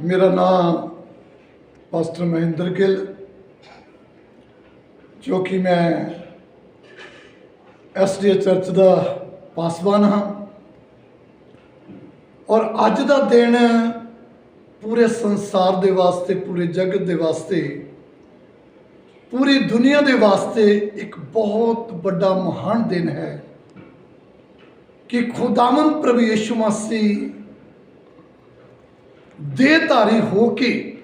ਮੇਰਾ ਨਾਮ ਪਾਸਟਰ ਮਹਿੰਦਰ ਗਿੱਲ, ਜੋ ਕਿ ਮੈਂ ਐਸਡੀ ਚਰਚ ਦਾ ਪਾਸਵਾਨ ਹਾਂ। ਔਰ ਅੱਜ ਦਾ ਦਿਨ ਪੂਰੇ ਸੰਸਾਰ ਦੇ ਵਾਸਤੇ, ਪੂਰੇ ਜਗਤ ਦੇ ਵਾਸਤੇ, ਪੂਰੀ ਦੁਨੀਆ ਦੇ ਵਾਸਤੇ ਇੱਕ ਬਹੁਤ ਵੱਡਾ ਮਹਾਨ ਦਿਨ ਹੈ ਕਿ ਖੁਦਾਵੰਦ ਪ੍ਰਭੂ ਯਿਸੂ ਮਸੀਹ ਦੇਹਧਾਰੀ ਹੋ ਕੇ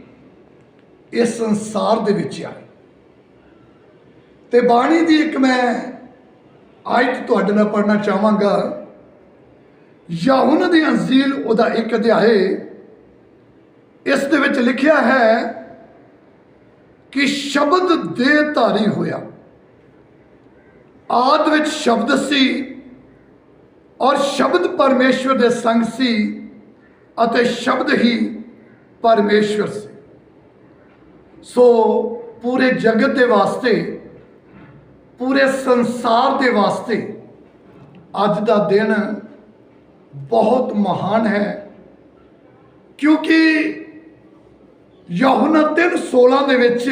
ਇਸ ਸੰਸਾਰ ਦੇ ਵਿੱਚ ਆਏ। ਤੇ ਬਾਣੀ ਦੀ ਇੱਕ ਮੈਂ ਆਇਤ ਤੁਹਾਡੇ ਨਾਲ ਪੜਨਾ ਚਾਹਾਂਗਾ। ਯਹੂਨ ਦੀ ਅੰਜੀਲ ਉਹਦਾ ਇੱਕ ਅਧਿਆਏ ਇਸ ਦੇ ਵਿੱਚ ਲਿਖਿਆ ਹੈ ਕਿ ਸ਼ਬਦ ਦੇ ਧਾਰੀ ਹੋਇਆ। ਆਦ ਵਿੱਚ ਸ਼ਬਦ ਸੀ ਔਰ ਸ਼ਬਦ ਪਰਮੇਸ਼ਵਰ ਦੇ ਸੰਗ ਸੀ। ਅਤੇ ਸ਼ਬਦ ਹੀ ਪਰਮੇਸ਼ਵਰ ਸੀ। ਸੋ ਪੂਰੇ ਜਗਤ ਦੇ ਵਾਸਤੇ, ਪੂਰੇ ਸੰਸਾਰ ਦੇ ਵਾਸਤੇ ਅੱਜ ਦਾ ਦਿਨ ਬਹੁਤ ਮਹਾਨ ਹੈ। ਕਿਉਂਕਿ ਯਹੋਨਾ 3:16 ਦੇ ਵਿੱਚ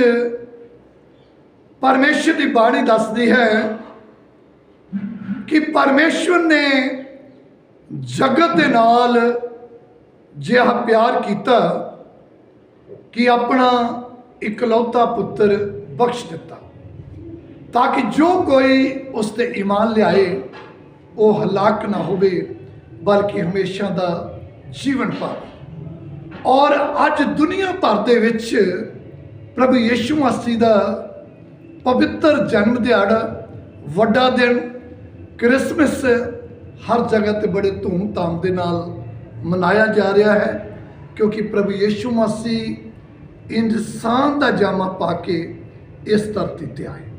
ਪਰਮੇਸ਼ਰ ਦੀ ਬਾਣੀ ਦੱਸਦੀ ਹੈ ਕਿ ਪਰਮੇਸ਼ਵਰ ਨੇ ਜਗਤ ਦੇ ਨਾਲ ਜਿਹਾ ਪਿਆਰ ਕੀਤਾ ਕਿ ਆਪਣਾ ਇਕਲੌਤਾ ਪੁੱਤਰ ਬਖਸ਼ ਦਿੱਤਾ, ਤਾਂ ਕਿ ਜੋ ਕੋਈ ਉਸ ਤੇ ਈਮਾਨ ਲਿਆਏ, ਉਹ ਹਲਾਕ ਨਾ ਹੋਵੇ, ਬਲਕਿ ਹਮੇਸ਼ਾ ਦਾ ਜੀਵਨ ਪਾਵੇ। ਔਰ ਅੱਜ ਦੁਨੀਆ ਭਰ ਦੇ ਵਿੱਚ ਪ੍ਰਭੂ ਯਿਸੂ ਮਸੀਹ ਦਾ ਪਵਿੱਤਰ ਜਨਮ ਦਿਹਾੜਾ ਵੱਡਾ ਦਿਨ, ਕ੍ਰਿਸਮਸ ਹਰ ਜਗ੍ਹਾ ਤੇ ਬੜੇ ਧੂਮ-ਧਾਮ ਦੇ ਨਾਲ ਮਨਾਇਆ ਜਾ ਰਿਹਾ ਹੈ, ਕਿਉਂਕਿ ਪ੍ਰਭੂ ਯਿਸੂ ਮਸੀਹ ਇਨਸਾਨ ਦਾ ਜਾਮਾ ਪਾ ਕੇ ਇਸ ਧਰਤੀ ਤੇ ਆਏ।